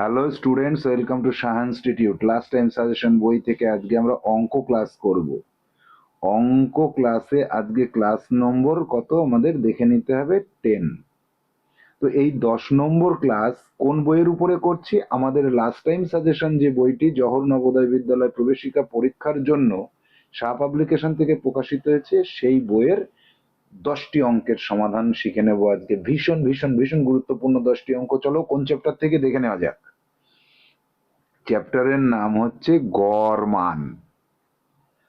Hello students welcome to Saha institute last time suggestion বই থেকে আজকে আমরা অঙ্ক ক্লাস করব। অঙ্ক ক্লাসে আজকে ক্লাস নম্বর কত? আমাদের দেখে নিতে হবে টেন তো এই দশ নম্বর ক্লাস কোন বইয়ের উপরে করছি? আমাদের লাস্ট টাইম সাজেশন যে বইটি জহর নবোদয় বিদ্যালয় প্রবেশিকা পরীক্ষার জন্য শাহ পাবলিকেশন থেকে প্রকাশিত হয়েছে, সেই বইয়ের দশটি অঙ্কের সমাধান শিখে নেব আজকে। ভীষণ ভীষণ ভীষণ গুরুত্বপূর্ণ দশটি অঙ্ক। চলো কোন চ্যাপ্টার থেকে দেখে নেওয়া যাক। চ্যাপ্টারের নাম হচ্ছে গড়মান।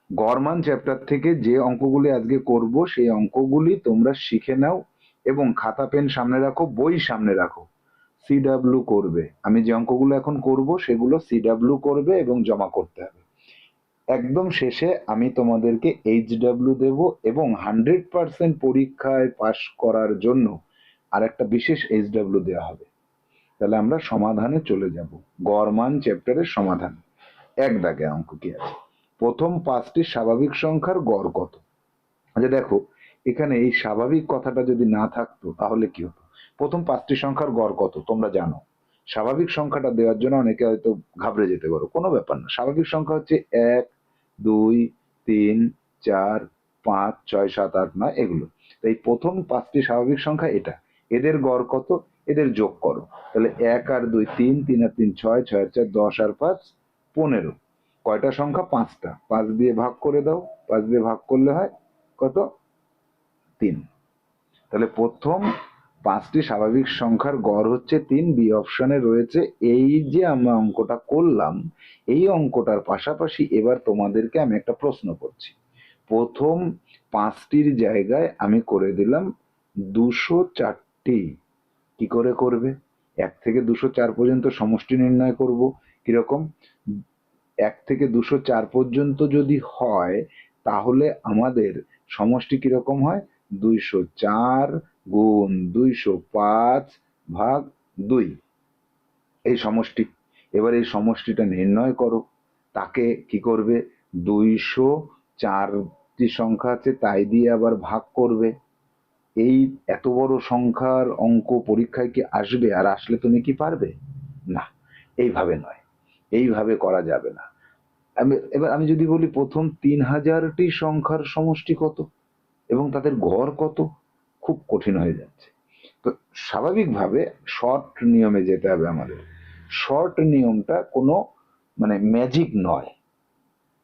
গড়মান চ্যাপ্টার থেকে যে অঙ্কগুলি আজকে করব, সেই অঙ্কগুলি তোমরা শিখে নাও এবং খাতা, পেন সামনে রাখো, বই সামনে রাখো। সিডাব্লু করবে। আমি যে অঙ্কগুলো এখন করব, সেগুলো সিডাব্লু করবে এবং জমা করতে হবে। একদম শেষে আমি তোমাদেরকে এইচ ডাব্লিউ দেব এবং হান্ড্রেড পার্সেন্ট পরীক্ষায় পাশ করার জন্য আর একটা বিশেষ এইচ ডাব্লিউ দেওয়া হবে। তাহলে আমরা সমাধানে চলে যাব। গড়মান চ্যাপ্টারের সমাধান। এক দাগে অঙ্ক কি আছে? প্রথম পাঁচটি স্বাভাবিক সংখ্যার গড় কত? আচ্ছা দেখো, এখানে এই স্বাভাবিক কথাটা যদি না থাকতো, তাহলে কি হতো? প্রথম পাঁচটি সংখ্যার গড় কত? তোমরা জানো। স্বাভাবিক সংখ্যাটা দেওয়ার জন্য অনেকে হয়তো ঘাবড়ে যেতে পারো। কোনো ব্যাপার না। স্বাভাবিক সংখ্যা হচ্ছে এক, দুই, তিন, চার, পাঁচ, ছয়, সাত, আট, নয়, এগুলো। তো এই প্রথম পাঁচটি স্বাভাবিক সংখ্যা এটা। এদের গড় কত? এদের যোগ করো। তাহলে এক আর দুই তিন তিন আর তিন ছয় ছয় চার, দশ আর পাঁচ, পনেরো। কয়টা সংখ্যা? পাঁচটা। পাঁচ দিয়ে ভাগ করে দাও। পাঁচ দিয়ে ভাগ করলে হয় কত? তিন। তাহলে প্রথম পাঁচটি স্বাভাবিক সংখ্যার গড় হচ্ছে তিন। বি অপশনে রয়েছে এই যে আমরা অঙ্কটা করলাম, এই অঙ্কটার পাশাপাশি এবার তোমাদেরকে আমি একটা প্রশ্ন করছি। প্রথম পাঁচটির জায়গায় আমি করে দিলাম দুশো চারটি কি করে করবে? এক থেকে দুশো চার পর্যন্ত সমষ্টি নির্ণয় করব। কীরকম? এক থেকে দুশো চার পর্যন্ত যদি হয়, তাহলে আমাদের সমষ্টি কীরকম হয়? দুইশো চার গুণ দুইশো পাঁচ ভাগ দুই। এই সমষ্টি। এবার এই সমষ্টিটা নির্ণয় করো। তাকে কি করবে? দুইশো চারটি সংখ্যা আছে, তাই দিয়ে আবার ভাগ করবে। এই এত বড় সংখ্যার অঙ্ক পরীক্ষায় কি আসবে আর আসলে তুমি কি পারবে? না, এইভাবে নয়। এইভাবে করা যাবে না। আমি, এবার আমি যদি বলি প্রথম তিন হাজারটি সংখ্যার সমষ্টি কত এবং তাদের ঘর কত, খুব কঠিন হয়ে যাচ্ছে। তো স্বাভাবিকভাবে শর্ট নিয়মে যেতে হবে আমাদের। শর্ট নিয়মটা কোনো মানে ম্যাজিক নয়।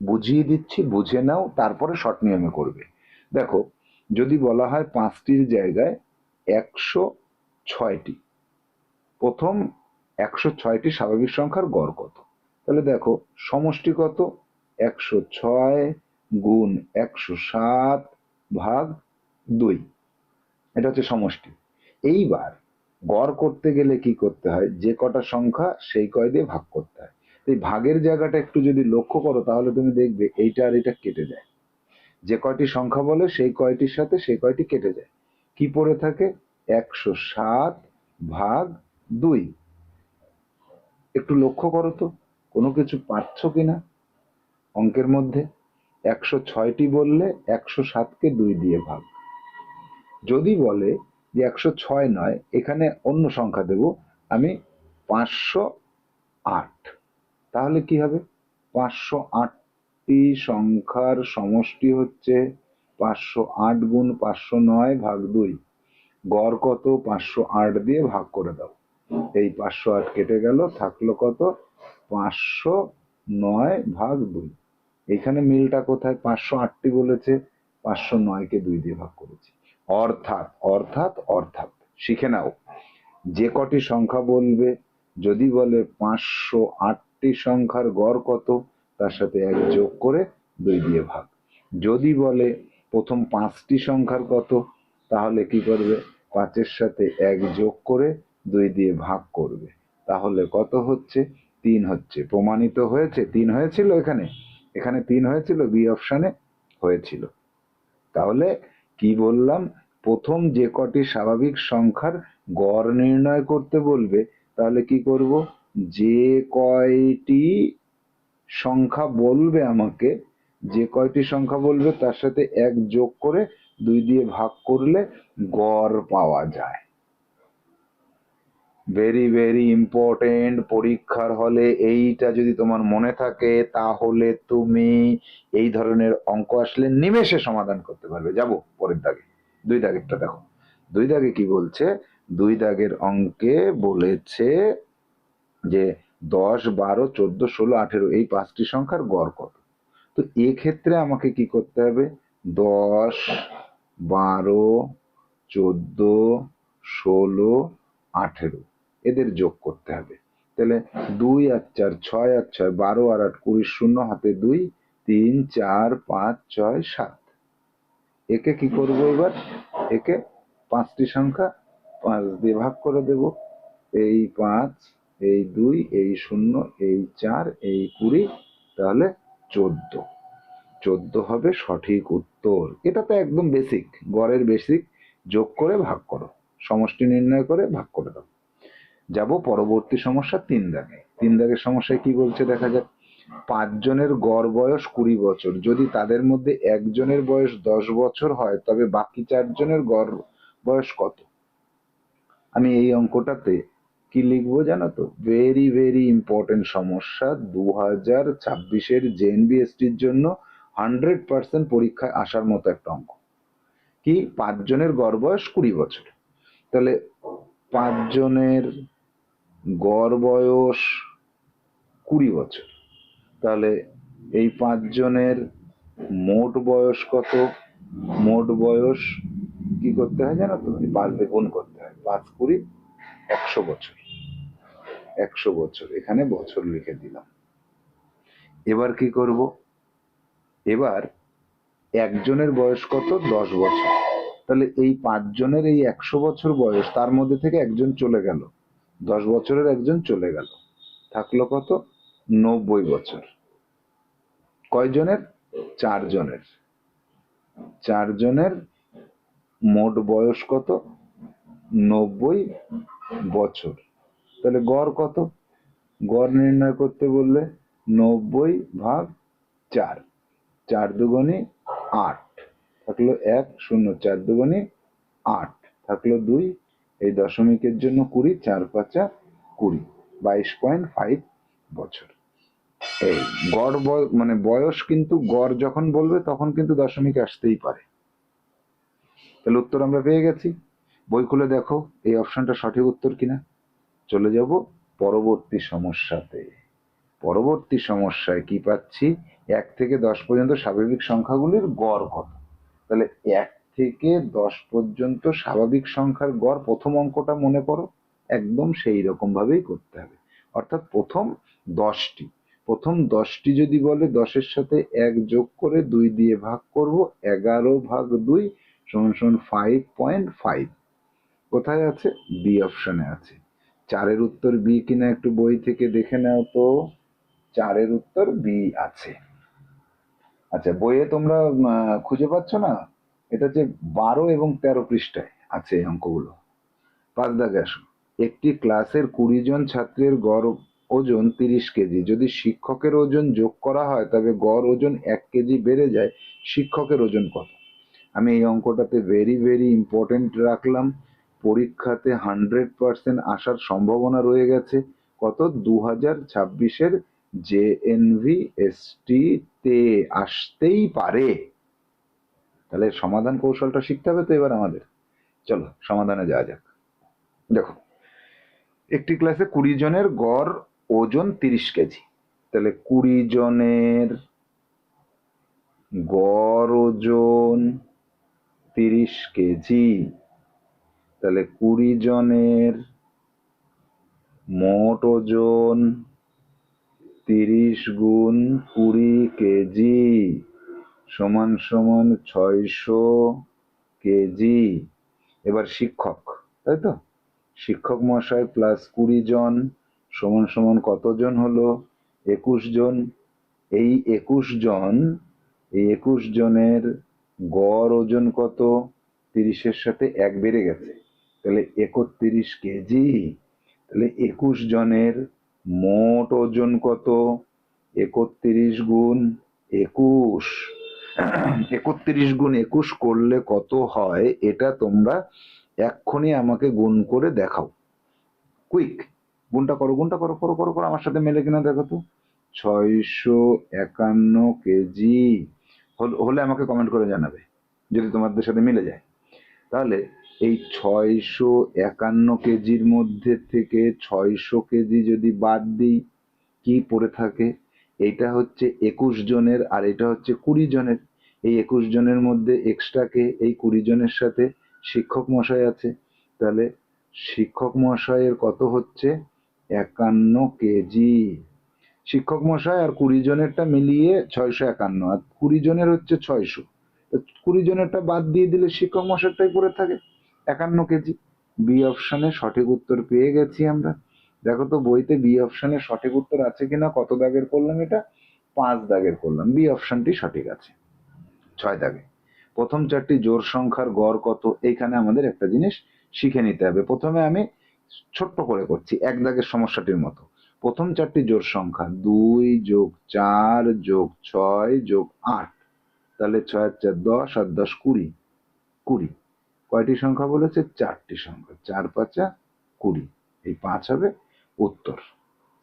বুঝিয়ে দিচ্ছি, বুঝে নাও, তারপরে শর্ট নিয়মে করবে। দেখো যদি বলা হয় পাঁচটির জায়গায় একশো ছয়টি, প্রথম একশো ছয়টি স্বাভাবিক সংখ্যার গড় কত? তাহলে দেখো, সমষ্টি কত? একশো ছয় গুণ একশো সাত ভাগ দুই, এটা হচ্ছে সমষ্টি। এইবার গড় করতে গেলে কি করতে হয়? যে কটা সংখ্যা সেই কয় দিয়ে ভাগ করতে হয়। এই ভাগের জায়গাটা একটু যদি লক্ষ্য করো, তাহলে তুমি দেখবে এইটা আর এটা কেটে যায়। যে কয়টি সংখ্যা বলে, সেই কয়টির সাথে সেই কয়টি কেটে যায়। কি পড়ে থাকে? একশো সাত ভাগ দুই। একটু লক্ষ্য করো তো, কোনো কিছু পাচ্ছ কিনা অঙ্কের মধ্যে? একশো ছয়টি বললে একশো সাতকে দুই দিয়ে ভাগ। যদি বলে যে একশো ছয় নয়, এখানে অন্য সংখ্যা দেব, আমি পাঁচশো আট। তাহলে কি হবে? পাঁচশো আট আটটি সংখ্যার সমষ্টি হচ্ছে পাঁচশো আট গুণ পাঁচশো নয় ভাগ দুই। গড় কত? পাঁচশো আট দিয়ে ভাগ করে দাও। এই পাঁচশো আট কেটে গেল, থাকল কত? পাঁচশো নয় ভাগ দুই। এখানে মিলটা কোথায়? পাঁচশো আটটি বলেছে, পাঁচশো নয়কে দুই দিয়ে ভাগ করেছি। অর্থাৎ অর্থাৎ অর্থাৎ, শিখে নাও। যে কটি সংখ্যা বলবে, যদি বলে পাঁচশো আটটি সংখ্যার গড় কত? তার সাথে এক যোগ করে দুই দিয়ে ভাগ। যদি বলে প্রথম পাঁচটি সংখ্যার কত, তাহলে কি করবে? পাঁচের সাথে এক যোগ করে দুই দিয়ে ভাগ করবে। তাহলে কত হচ্ছে? তিন হচ্ছে। প্রমাণিত হয়েছে? তিন হয়েছিল এখানে? এখানে তিন হয়েছিল, বি অপশানে হয়েছিল। তাহলে কি বললাম? প্রথম যে কটি স্বাভাবিক সংখ্যার গড় নির্ণয় করতে বলবে, তাহলে কি করব? যে কয়টি সংখ্যা বলবে আমাকে, যে কয়টি সংখ্যা বলবে তার সাথে এক যোগ করে দুই দিয়ে ভাগ করলে গড় পাওয়া যায়। ভেরি ভেরি ইম্পর্টেন্ট পরীক্ষার হলে এইটা যদি তোমার মনে থাকে, তাহলে তুমি এই ধরনের অঙ্ক আসলে নিমেষে সমাধান করতে পারবে। যাব পরের দাগে। দুই দাগেরটা দেখো। দুই দাগে কি বলছে? দুই দাগের অঙ্কে বলেছে যে দশ, বারো, চোদ্দ, ষোলো, আঠেরো, এই পাঁচটি সংখ্যার গড় কত? তো এক্ষেত্রে আমাকে কি করতে হবে? দশ, বারো, চোদ্দ, ষোলো, আঠেরো, এদের যোগ করতে হবে। তাহলে দুই আর চার, ছয় আর ছয়, বারো আর আট, কুড়ি, শূন্য, হাতে দুই, তিন, চার, পাঁচ, ছয়, সাত। একে কি করব এবার? একে পাঁচটি সংখ্যা পাঁচ দিয়ে ভাগ করে দেব। এই পাঁচ এই দুই, এই শূন্য, এই চার, এই কুড়ি, তাহলে চোদ্দ। চোদ্দ হবে সঠিক উত্তর। এটা তো একদম বেসিক গড়ের বেসিক যোগ করে ভাগ করো। সমষ্টি নির্ণয় করে ভাগ করে দাও। যাব পরবর্তী সমস্যা তিন দাগে। তিন দাগের সমস্যায় কি বলছে দেখা যাক। পাঁচজনের গড় বয়স কুড়ি বছর। যদি তাদের মধ্যে একজনের বয়স দশ বছর হয়, তবে বাকি চারজনের গড় বয়স কত? আমি এই অঙ্কটাতে কি লিখব জানো তো? ভেরি ভেরি ইম্পর্টেন্ট সমস্যা। দু হাজার ছাব্বিশের জেএনবিএসটির জন্য হান্ড্রেড পার্সেন্ট পরীক্ষায় আসার মতো একটা অঙ্ক। কি? পাঁচজনের গড় বয়স কুড়ি বছর। তাহলে পাঁচজনের গড় বয়স কুড়ি বছর। তাহলে এই পাঁচজনের মোট বয়স কত? মোট বয়স কি করতে হয় জানো তো? পাঁচ দিয়ে গুণ করতে হয়। পাঁচ কুড়ি একশো বছর। একশো বছর। এখানে বছর লিখে দিলাম। এবার কি করব? এবার একজনের বয়স কত? দশ বছর। তাহলে এই পাঁচজনের এই একশো বছর বয়স, তার মধ্যে থেকে একজন চলে গেল। দশ বছরের একজন চলে গেল। থাকল কত? নব্বই বছর। কয়জনের? চারজনের। চারজনের মোট বয়স কত? নব্বই বছর। তাহলে গড় কত? গড় নির্ণয় করতে বললে নব্বই ভাগ চার। চার দুগুণে আট থাকল এক শূন্য, চার দুগুণে আট থাকল দুই। এই দশমিকের জন্য কুড়ি, চার পাঁচা কুড়ি, বাইশ পয়েন্ট ফাইভ বছর। এই গড় মানে বয়স কিন্তু গড় যখন বলবে তখন কিন্তু দশমিক আসতেই পারে। তাহলে উত্তর আমরা পেয়ে গেছি। বই খুলে দেখো, এই অপশনটা সঠিক উত্তর কিনা। চলে যাব পরবর্তী সমস্যাতে। পরবর্তী সমস্যায় কি পাচ্ছি? এক থেকে দশ পর্যন্ত স্বাভাবিক সংখ্যাগুলির গড় কত? তাহলে এক থেকে দশ পর্যন্ত স্বাভাবিক সংখ্যার গড় প্রথম অঙ্কটা মনে করো, একদম সেই রকম ভাবেই করতে হবে। অর্থাৎ প্রথম দশটি। প্রথম দশটি যদি বলে দশের সাথে এক যোগ করে দুই দিয়ে ভাগ করব, এগারো ভাগ দুই সমান সমান ফাইভ পয়েন্ট ফাইভ কোথায় আছে? বি অপশনে আছে। চারের উত্তর বি কিনা একটু বই থেকে দেখে নাও তো। চারের উত্তর বি আছে। আচ্ছা বইয়ে তোমরা খুঁজে পাচ্ছ না? এটা হচ্ছে বারো এবং তেরো পৃষ্ঠায় আছে অঙ্কগুলো। পাঁচ দাগে আসো। একটি ক্লাসের কুড়ি জন ছাত্রের গড় ওজন তিরিশ কেজি। যদি শিক্ষকের ওজন যোগ করা হয়, তবে গড় ওজন এক কেজি বেড়ে যায়। শিক্ষকের ওজন কত? আমি এই অঙ্কটাতে ভেরি ভেরি ইম্পর্টেন্ট রাখলাম। পরীক্ষাতে হান্ড্রেড পার্সেন্ট আসার সম্ভাবনা রয়ে গেছে। কত? দু হাজার ছাব্বিশের জে এনভি এসটি তে আসতেই পারে। তাহলে সমাধান কৌশলটা শিখতে হবে তো এবার আমাদের। চলো, সমাধানে যাওয়া যাক। দেখো, একটি ক্লাসে কুড়ি জনের গড় ওজন তিরিশ কেজি। তাহলে কুড়ি জনের গড় ওজন তিরিশ কেজি। তাহলে কুড়ি জনের মোট ওজন তিরিশ গুণ কুড়ি কেজি সমান সমান ছয়শো কেজি। এবার শিক্ষক, তাই তো? শিক্ষক মশাই প্লাস কুড়ি জন সমান সমান কতজন হলো? একুশ জন। এই একুশ জন, এই একুশ জনের গড় ওজন কত? তিরিশের সাথে এক বেড়ে গেছে। তাহলে একত্রিশ কেজি, তাহলে একুশ জনের মোট ওজন কত? একত্রিশ গুণ একুশ। একত্রিশ গুণ একুশ করলে কত হয়? এটা তোমরা এক্ষুনি আমাকে গুণ করে দেখাও। কুইক গুণটা করো গুণটা করো করো করো করো, আমার সাথে মেলে কিনা দেখো তো। ছয়শো একান্ন কেজি। হল- আমাকে কমেন্ট করে জানাবে, যদি তোমাদের সাথে মিলে যায়। তাহলে এই ছয়শো একান্ন কেজির মধ্যে থেকে ছয়শো কেজি যদি বাদ দিই, কি পড়ে থাকে? এটা হচ্ছে একুশ জনের আর এটা হচ্ছে কুড়ি জনের। এই একুশ জনের মধ্যে এক্সট্রাকে এই কুড়ি জনের সাথে শিক্ষক মশাই আছে। তাহলে শিক্ষক মশাইয়ের কত হচ্ছে? একান্ন কেজি। শিক্ষক মশাই আর কুড়ি জনেরটা মিলিয়ে ছয়শো একান্ন, আর কুড়ি জনের হচ্ছে ছয়শো। কুড়ি জনেরটা বাদ দিয়ে দিলে শিক্ষক মশাইটাই পড়ে থাকে। একান্ন কেজি। বি অপশনে সঠিক উত্তর পেয়ে গেছি আমরা। দেখো তো বইতে বি অপশনে সঠিক উত্তর আছে কিনা, কত দাগের করলাম এটা? পাঁচ দাগের করলাম। বি অপশনটি সঠিক আছে। ছয় দাগে। প্রথম চারটি জোর সংখ্যার গড় কত? এইখানে আমাদের একটা জিনিস শিখে নিতে হবে। প্রথমে আমি ছোট্ট করে করছি, এক দাগের সমস্যাটির মতো। প্রথম চারটি জোর সংখ্যা, দুই যোগ চার যোগ ছয় যোগ আট। তাহলে ছয়, চার, দশ, আর দশ, কুড়ি। কুড়ি। কয়টি সংখ্যা বলেছে? চারটি সংখ্যা। চার পাঁচা কুড়ি। এই পাঁচ হবে উত্তর।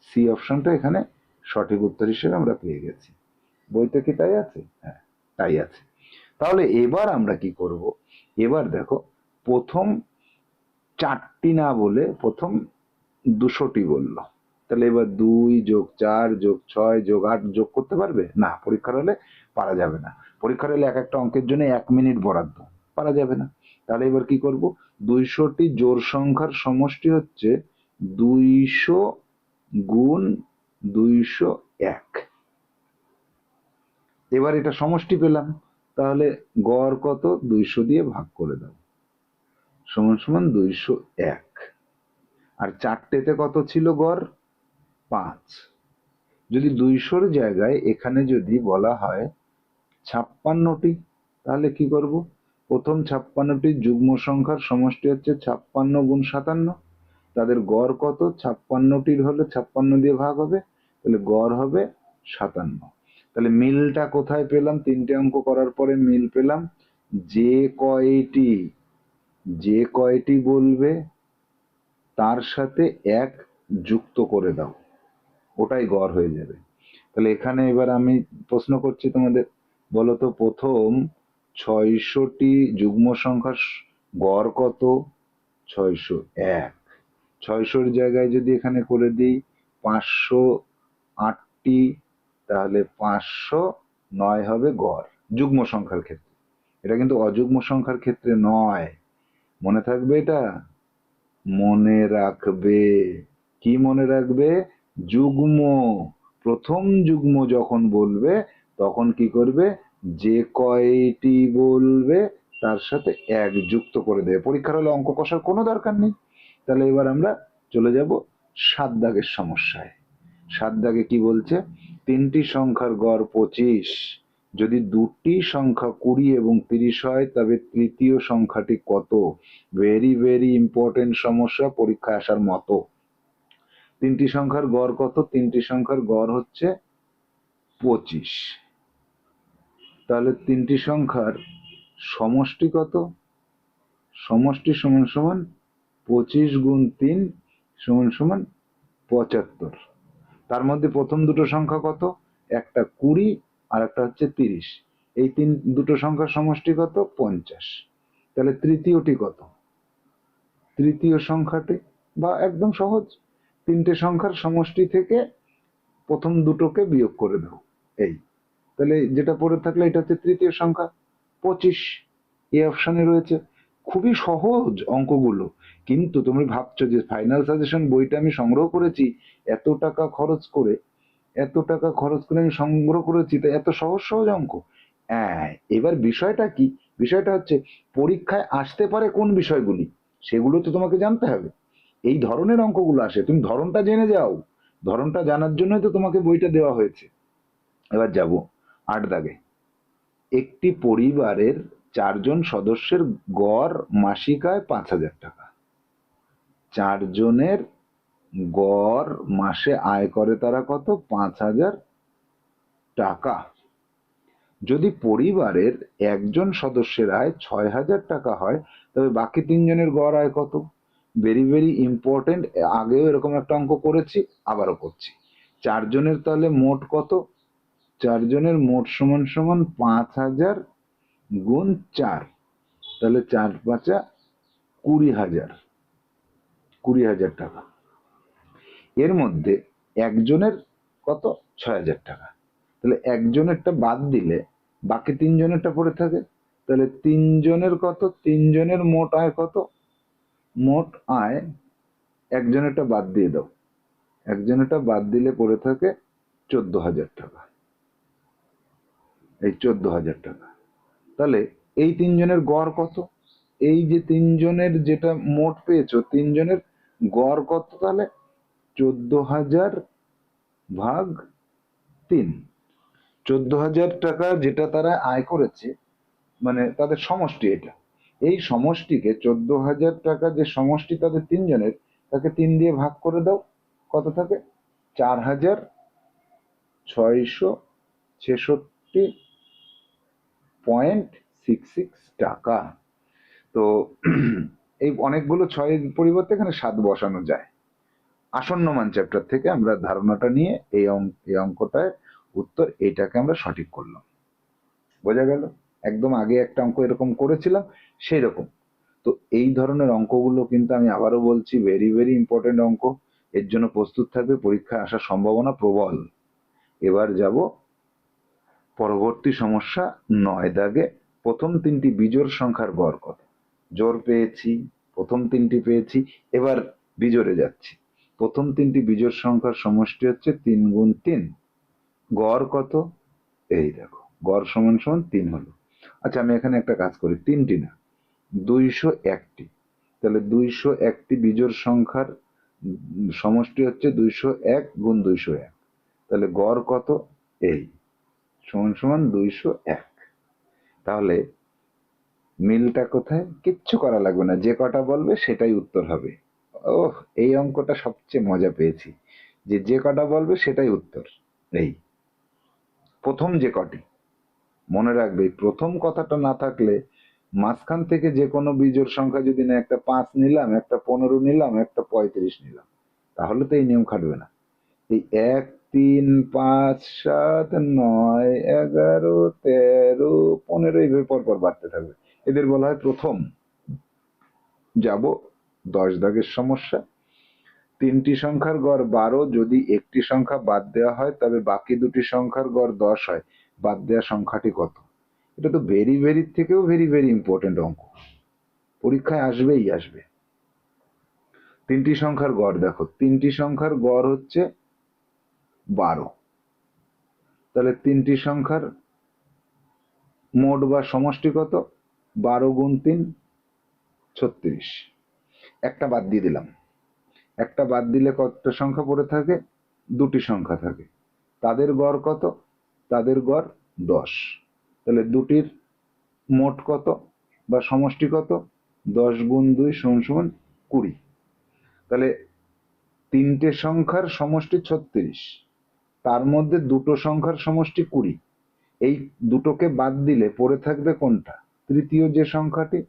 সি অপশনটা এখানে সঠিক উত্তর হিসেবে আমরা পেয়ে গেছি। বইতে কি তাই আছে? হ্যাঁ তাই আছে। তাহলে এবার আমরা কি করব? এবার দেখো, প্রথম চারটি না বলে প্রথম দুশোটি বলল। তাহলে এবার দুই যোগ চার যোগ ছয় যোগ আট যোগ করতে পারবে? না, পরীক্ষার হলে পারা যাবে না। পরীক্ষার হলে এক একটা অঙ্কের জন্য এক মিনিট বরাদ্দ। পারা যাবে না। তাহলে এবার কি করব? দুইশোটি জোর সংখ্যার সমষ্টি হচ্ছে দুইশো গুণ দুইশো এক। এবার এটা সমষ্টি পেলাম, তাহলে গড় কত? দুইশো দিয়ে ভাগ করে দাও। সমান সমান দুইশো এক। আর চারটেতে কত ছিল গড়? পাঁচ। যদি দুইশোর জায়গায় এখানে যদি বলা হয় ছাপ্পান্নটি, তাহলে কি করব? প্রথম ছাপ্পান্নটি যুগ্ম সংখ্যার সমষ্টি হচ্ছে ছাপ্পান্ন গুণ সাতান্ন। তাদের গড় কত? ছাপ্পান্নটির হলে ছাপ্পান্ন দিয়ে ভাগ হবে, তাহলে গড় হবে সাতান্ন। তাহলে মিলটা কোথায় পেলাম? তিনটে অঙ্ক করার পরে মিল পেলাম। যে কয়টি যে কয়টি বলবে তার সাথে এক যুক্ত করে দাও, ওটাই গড় হয়ে যাবে। তাহলে এখানে এবার আমি প্রশ্ন করছি তোমাদের, বলো তো প্রথম ছয়শটি যুগ্ম সংখ্যার গড় কত? ছয়শো এক। ছয়শোর জায়গায় যদি এখানে করে দিই, পাঁচশো আটটি, তাহলে পাঁচশো নয় হবে গড়, যুগ্ম সংখ্যার ক্ষেত্রে। এটা কিন্তু অযুগ্ম সংখ্যার ক্ষেত্রে নয়। মনে থাকবে এটা? মনে রাখবে। কি মনে রাখবে? যুগ্ম। প্রথম যুগ্ম যখন বলবে, তখন কি করবে? যে কয়টি বলবে তার সাথে এক যুক্ত করে দেবে। পরীক্ষার হলে অঙ্ক কষার কোনো দরকার নেই। তাহলে এবার আমরা চলে যাব সাত দাগের সমস্যায়। সাত দাগে কি বলছে? তিনটি সংখ্যার গড় পঁচিশ। যদি দুটি সংখ্যা কুড়ি এবং তিরিশ হয়, তবে তৃতীয় সংখ্যাটি কত? ভেরি ভেরি ইম্পর্টেন্ট সমস্যা পরীক্ষায় আসার মতো। তিনটি সংখ্যার গড় কত? তিনটি সংখ্যার গড় হচ্ছে পঁচিশ। তাহলে তিনটি সংখ্যার সমষ্টি কত? সমষ্টি সমান সমান পঁচিশ গুণ তিন সমান সমান পঁচাত্তর। তার মধ্যে প্রথম দুটো সংখ্যা কত? একটা কুড়ি আর একটা হচ্ছে তিরিশ। এই তিন, দুটো সংখ্যার সমষ্টি কত? পঞ্চাশ। তাহলে তৃতীয়টি কত? তৃতীয় সংখ্যাটি বা একদম সহজ। তিনটে সংখ্যার সমষ্টি থেকে প্রথম দুটোকে বিয়োগ করে দাও এই। তাহলে যেটা পড়ে থাকলে এটা হচ্ছে তৃতীয় সংখ্যা। পঁচিশ এই অপশনে রয়েছে। খুবই সহজ অঙ্কগুলো। কিন্তু তুমি ভাবছ যে ফাইনাল সাজেশন বইটা আমি সংগ্রহ করেছি, এত টাকা খরচ করে, এত টাকা খরচ করে আমি সংগ্রহ করেছি, তা এত সহজ সহজ অঙ্ক। হ্যাঁ এবার বিষয়টা কি? বিষয়টা হচ্ছে পরীক্ষায় আসতে পারে কোন বিষয়গুলি? সেগুলো তো তোমাকে জানতে হবে। এই ধরনের অঙ্কগুলো আসে। তুমি ধরনটা জেনে যাও। ধরনটা জানার জন্যই তো তোমাকে বইটা দেওয়া হয়েছে। এবার যাব। আট দাগে। একটি পরিবারের চারজন সদস্যের গড় মাসিক আয় পাঁচ হাজার টাকা। চারজনের গড় মাসে আয় করে তারা কত? পাঁচ হাজার টাকা। যদি পরিবারের একজন সদস্যের আয় ছয় হাজার টাকা হয়, তবে বাকি তিনজনের গড় আয় কত? ভেরি ভেরি ইম্পর্টেন্ট আগেও এরকম একটা অঙ্ক করেছি, আবারও করছি। চারজনের তাহলে মোট কত? চারজনের মোট সমান সমান পাঁচ হাজার গুণ চার। তাহলে চার পাঁচা কুড়ি হাজার। কুড়ি হাজার টাকা। এর মধ্যে একজনের কত? ছয় হাজার টাকা। তাহলে একজনেরটা বাদ দিলে বাকি তিনজনেরটা পড়ে থাকে। তাহলে তিনজনের কত? তিনজনের মোট আয় কত? মোট আয় একজনেরটা বাদ দিয়ে দাও। একজনেরটা বাদ দিলে পড়ে থাকে চোদ্দ হাজার টাকা। এই চোদ্দ হাজার টাকা। তাহলে এই তিনজনের গড় কত? এই যে তিনজনের যেটা মোট পেয়েছ, তিনজনের গড় কত তাহলে? চোদ্দ হাজার ভাগ তিন। চোদ্দ হাজার টাকা যেটা তারা আয় করেছে মানে তাদের সমষ্টি এটা। এই সমষ্টিকে চোদ্দ হাজার টাকা যে সমষ্টি তাদের তিনজনের, তাকে তিন দিয়ে ভাগ করে দাও। কত থাকে? চার হাজার ছয়শো ছেষট্টি পয়েন্ট সিক্স সিক্স টাকা। তো এই অনেকগুলো ছয়ের পরিবর্তে এখানে সাত বসানো যায়। আসন্ন মান চ্যাপ্টার থেকে আমরা ধারণাটা নিয়ে এই অঙ্ক এই অঙ্কটায় উত্তর এইটাকে আমরা সঠিক করলাম। বোঝা গেল? একদম আগে একটা অঙ্ক এরকম করেছিলাম সেই রকম তো এই ধরনের অঙ্কগুলো কিন্তু আমি আবারও বলছি ভেরি ভেরি ইম্পর্টেন্ট অঙ্ক। এর জন্য প্রস্তুত থাকবে, পরীক্ষায় আসার সম্ভাবনা প্রবল। এবার যাব পরবর্তী সমস্যা নয়। দাগে প্রথম তিনটি বিজোড় সংখ্যার গড় কত? জোর পেয়েছি, প্রথম তিনটি পেয়েছি, এবার বিজোরে যাচ্ছি। প্রথম তিনটি বিজোড় সংখ্যার সমষ্টি হচ্ছে তিন গুণ তিন। গড় কত? এই দেখো, গড় সমান সমান তিন হলো। আচ্ছা আমি এখানে একটা কাজ করি, তিনটি না, দুইশো একটি। তাহলে দুইশো একটি বিজোড় সংখ্যার সমষ্টি হচ্ছে দুইশো এক গুণ দুইশো এক। তাহলে গড় কত? এই। সমান সমান দুইশো এক। তাহলে মিলটা কোথায়? কিচ্ছু করা লাগবে না। যে কটা বলবে সেটাই উত্তর হবে। ওহ, এই অঙ্কটা সবচেয়ে মজা পেয়েছি। যে যে কটা বলবে সেটাই উত্তর। এই, প্রথম যে কটি। মনে রাখবে প্রথম কথাটা না থাকলে মাঝখান থেকে যে কোনো বিজোড় সংখ্যা যদি না একটা পাঁচ নিলাম, একটা পনেরো নিলাম, একটা পঁয়ত্রিশ নিলাম, তাহলে তো এই নিয়ম খাটবে না। এই এক তিন, পাঁচ, সাত, নয়, এগারো, তেরো, পনেরো এইভাবে পরপর বাড়তে থাকবে। এদের বলা হয় প্রথম। যাব দশ দাগের সমস্যা। তিনটি সংখ্যার গড় বারো, যদি একটি সংখ্যা বাদ দেওয়া হয়, তবে বাকি দুটি সংখ্যার গড় দশ হয়। বাদ দেওয়া সংখ্যাটি কত? এটা তো ভেরি ভেরি থেকেও ভেরি ভেরি ইম্পর্টেন্ট অঙ্ক। পরীক্ষায় আসবেই, আসবে। তিনটি সংখ্যার গড় দেখো। তিনটি সংখ্যার গড় হচ্ছে বারো। তাহলে তিনটি সংখ্যার মোট বা সমষ্টি কত? বারো গুণ তিন, ছত্রিশ। একটা বাদ দিয়ে দিলাম। একটা বাদ দিলে কতটা সংখ্যা পড়ে থাকে? দুটি সংখ্যা থাকে। তাদের গড় কত? তাদের গড় দশ। তাহলে দুটির মোট কত বা সমষ্টি কত? দশ গুণ দুই সমান সমান কুড়ি। তাহলে তিনটে সংখ্যার সমষ্টি ছত্রিশ। তার মধ্যে দুটো সংখ্যার সমষ্টি কুড়ি। এই দুটোকে বাদ দিলে পড়ে থাকবে কোনটা? তৃতীয় যে সংখ্যাটি,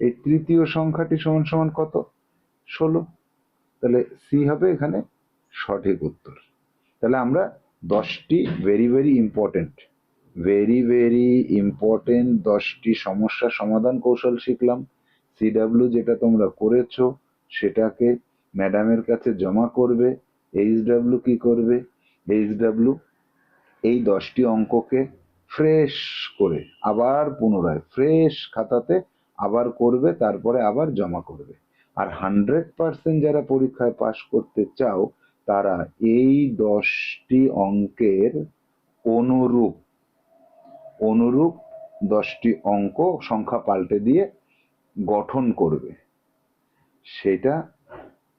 এই তৃতীয় সংখ্যাটি সমান সমান কত? ষোলো। তাহলে সি হবে এখানে সঠিক উত্তর। তাহলে আমরা দশটি very very important very very important দশটি সমস্যা সমাধান কৌশল শিখলাম। সিডাব্লিউ যেটা তোমরা করেছ, সেটাকে ম্যাডামের কাছে জমা করবে এইচডাব্লিউ কি করবে এইচডাব্লিউ এই দশটি অঙ্ককে ফ্রেশ করে, আবার পুনরায় ফ্রেশ খাতাতে আবার করবে, তারপরে আবার জমা করবে। আর হান্ড্রেড পার্সেন্ট যারা পরীক্ষায় পাশ করতে চাও, তারা এই দশটি অঙ্কের অনুরূপ অনুরূপ দশটি অঙ্ক সংখ্যা পাল্টে দিয়ে গঠন করবে। সেটা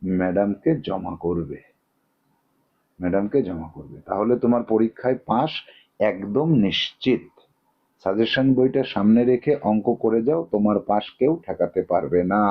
ম্যাডামকে জমা করবে। ম্যাডামকে জমা করবে। তাহলে তোমার পরীক্ষায় পাস একদম নিশ্চিত। সাজেশন বইটা সামনে রেখে অঙ্ক করে যাও, তোমার পাস কেউ ঠেকাতে পারবে না।